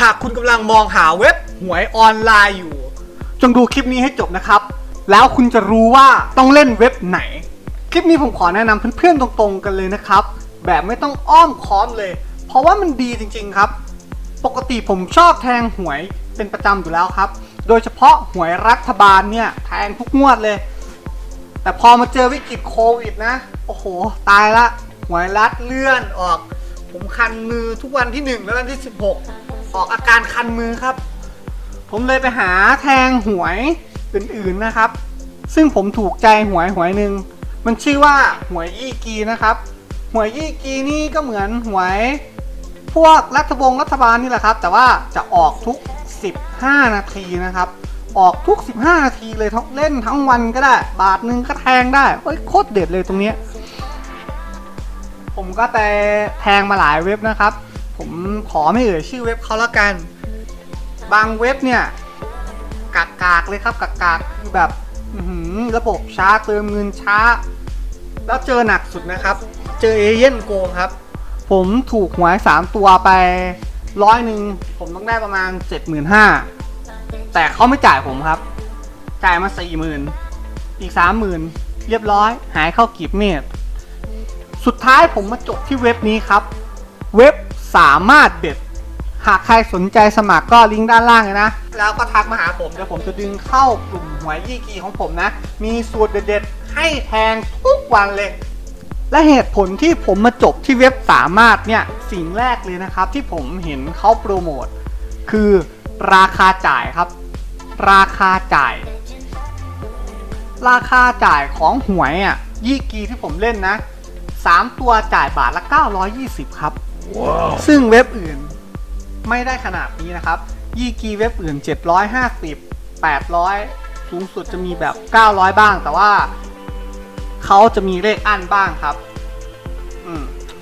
หากคุณกำลังมองหาเว็บหวยออนไลน์อยู่ จงดูคลิปนี้ให้จบนะครับ แล้วคุณจะรู้ว่าต้องเล่นเว็บไหน คลิปนี้ผมขอแนะนำเพื่อนๆตรงๆกันเลยนะครับ แบบไม่ต้องอ้อมค้อมเลย เพราะว่ามันดีจริง ๆครับ ปกติผมชอบแทงหวยเป็นประจำอยู่แล้วครับ โดยเฉพาะหวยรัฐบาลเนี่ยแทงทุกงวดเลย แต่พอมาเจอวิกฤตโควิดนะ โอ้โห ตายละหวยรัฐเลื่อนออก ผมคันมือทุกวันที่ 1 และวันที่ 16 ออกอาการคันมือครับ ผมเลยไปหาแทงหวยอื่นๆนะครับ ซึ่งผมถูกใจหวยหวยหนึ่งมันชื่อว่าหวยยี่กีนะครับ หวยยี่กีนี่ก็เหมือนหวย พวกรัฐบงรัฐบาลนี่แหละครับ แต่ว่าจะออกทุก 15 นาทีนะครับ ออกทุก 15 นาทีเลยทั้งเล่นทั้งวันก็ได้ บาทหนึ่งก็แทงได้เฮ้ยโคตรเด็ดเลยตรงนี้ ผมก็แต่แทงมาหลายเว็บนะครับ ผมขอไม่เอ่ยชื่อเว็บเขาละกัน บางเว็บเนี่ยกากากเลยครับกากากคือแบบระบบช้าเติมเงินช้า แล้วเจอหนักสุดนะครับ เจอเอเย่นโกงครับ ผมถูกหวย3ตัวไปร้อยหนึ่งผมต้องได้ประมาณ75,000แต่เขาไม่จ่ายผมครับ จ่ายมา40,000อีก30,000เรียบร้อย หายเข้ากีบเมตร สุดท้ายผมมาจบที่เว็บนี้ครับ เว็บ สามารถเด็ด หากใครสนใจสมัครก็ลิงก์ด้านล่างเลยนะ แล้วก็ทักมาหาผม เดี๋ยวผมจะดึงเข้ากลุ่มหวยยี่กีของผมนะ มีสูตรเด็ดๆให้แทงทุกวันเลย และเหตุผลที่ผมมาจบที่เว็บสามารถเนี่ยสิ่งแรกเลยนะครับ ที่ผมเห็นเขาโปรโมทคือราคาจ่ายครับ ราคาจ่าย ราคาจ่ายของหวยอะยี่กีที่ผมเล่นนะ 3 ตัวจ่ายบาทละ 920 ครับ ซึ่งเว็บอื่นไม่ได้ขนาดนี้นะครับ ยี่กีเว็บอื่น 750 800 สูงสุดจะมีแบบ 900 บ้าง แต่ว่าเขาจะมีเลขอั้นบ้างครับอ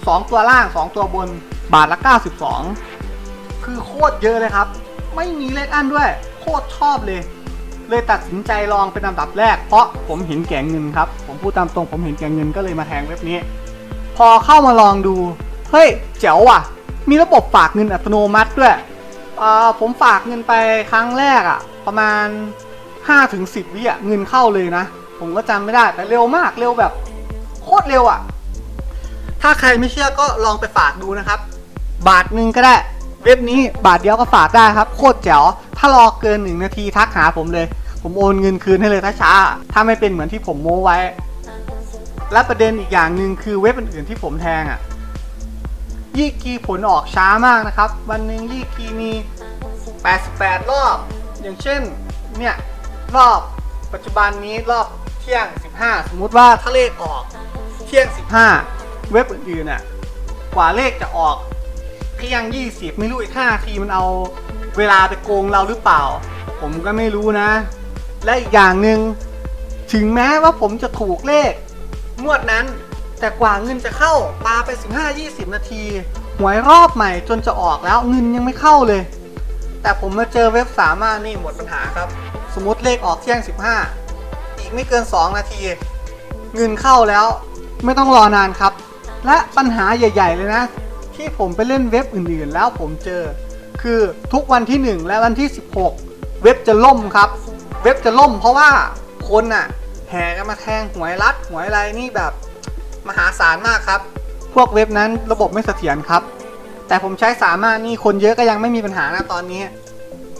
สองตัวล่าง2ตัวบนบาทละ 92 คือโคตรเยอะเลยครับ ไม่มีเลขอั้นด้วย โคตรชอบเลย เลยตัดสินใจลองเป็นอันดับแรก เพราะผมเห็นแก่งเงินครับ ผมพูดตามตรงผมเห็นแก่งเงินก็เลยมาแทงเว็บนี้ พอเข้ามาลองดู เฮ้ย เจ๋วว่ะ มีระบบฝากเงินอัตโนมัติด้วยอ่าผมฝากเงินไปครั้งแรกอะ่ะประมาณ 5-10วิอะเงินเข้าเลยนะ ผมก็จำไม่ได้แต่เร็วมากเร็วแบบ โคตรเร็วอะถ้าใครไม่เชื่อก็ลองไปฝากดูนะครับ บาทหนึ่งก็ได้ เว็บนี้บาทเดียวก็ฝากได้ครับ โคตรแจ๋ว ถ้ารอเกินหนึ่งนาทีทักหาผมเลย ผมโอนเงินคืนให้เลยถ้าช้า ถ้าไม่เป็นเหมือนที่ผมโม้ไว้ และประเด็นอีกอย่างหนึ่งคือเว็บอื่นๆที่ผมแทงอะ ยี่กีผลออกช้ามากนะครับ วันหนึ่งยี่กีมี 88 รอบ อย่างเช่น เนี่ย รอบปัจจุบันนี้รอบเที่ยง 15 สมมุติว่าถ้าเลขออกเที่ยง 15 เว็บอื่นๆน่ะกว่าเลขจะออกเที่ยง 20 ไม่รู้อีก5นาทีมันเอาเวลาไปโกงเราหรือเปล่า ผมก็ไม่รู้นะ และอีกอย่างหนึ่งถึงแม้ว่าผมจะถูกเลขงวดนั้น แต่กว่าเงินจะเข้าปาไป 15-20 นาทีหวยรอบใหม่จนจะออกแล้วเงินยังไม่เข้าเลย แต่ผมมาเจอเว็บสามารถนี่หมดปัญหาครับ สมมติเลขออกเที่ยง 15 อีกไม่เกิน 2 นาที เงินเข้าแล้วไม่ต้องรอนานครับ และปัญหาใหญ่ ๆ เลยนะ ที่ผมไปเล่นเว็บอื่นๆ แล้วผมเจอ คือทุกวันที่ 1 และวันที่ 16 เว็บจะล่มครับ เว็บจะล่มเพราะว่าคนน่ะแห่กันมาแทงหวยรัดหวยอะไรนี่แบบ มหาศาลมากครับ พวกเว็บนั้นระบบไม่เสถียรครับ แต่ผมใช้สามารถนี่คนเยอะก็ยังไม่มีปัญหานะตอนนี้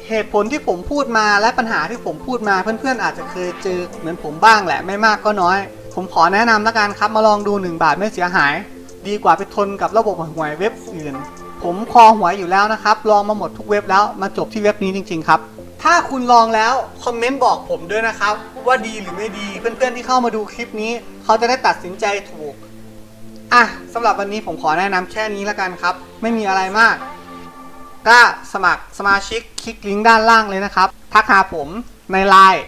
เหตุผลที่ผมพูดมาและปัญหาที่ผมพูดมาเพื่อนๆอาจจะเคยเจอเหมือนผมบ้างแหละไม่มากก็น้อย ผมขอแนะนำล้วกันครับมาลองดู 1 บาทไม่เสียหาย ดีกว่าไปทนกับระบบหวยเว็บอื่น ผมคอหวยอยู่แล้วนะครับ ลองมาหมดทุกเว็บแล้วมาจบที่เว็บนี้จริง ๆ ครับ ถ้าคุณลองแล้ว คอมเมนต์บอกผมด้วยนะครับ ว่าดีหรือไม่ดี เพื่อนๆที่เข้ามาดูคลิปนี้ เขาจะได้ตัดสินใจถูก อะสำหรับวันนี้ผมขอแนะนำแค่นี้แล้วกันครับ ไม่มีอะไรมาก ก็สมัครสมาชิกคลิกลิงก์ด้านล่างเลยนะครับ ทักหาผมใน Line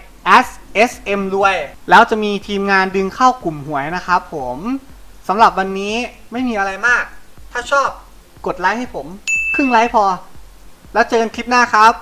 SSM รวย แล้วจะมีทีมงานดึงเข้ากลุ่มหวยนะครับผมสำหรับวันนี้ไม่มีอะไรมาก ถ้าชอบกดไลค์ให้ผม ครึ่งไลค์พอ แล้วเจอกันคลิปหน้าครับ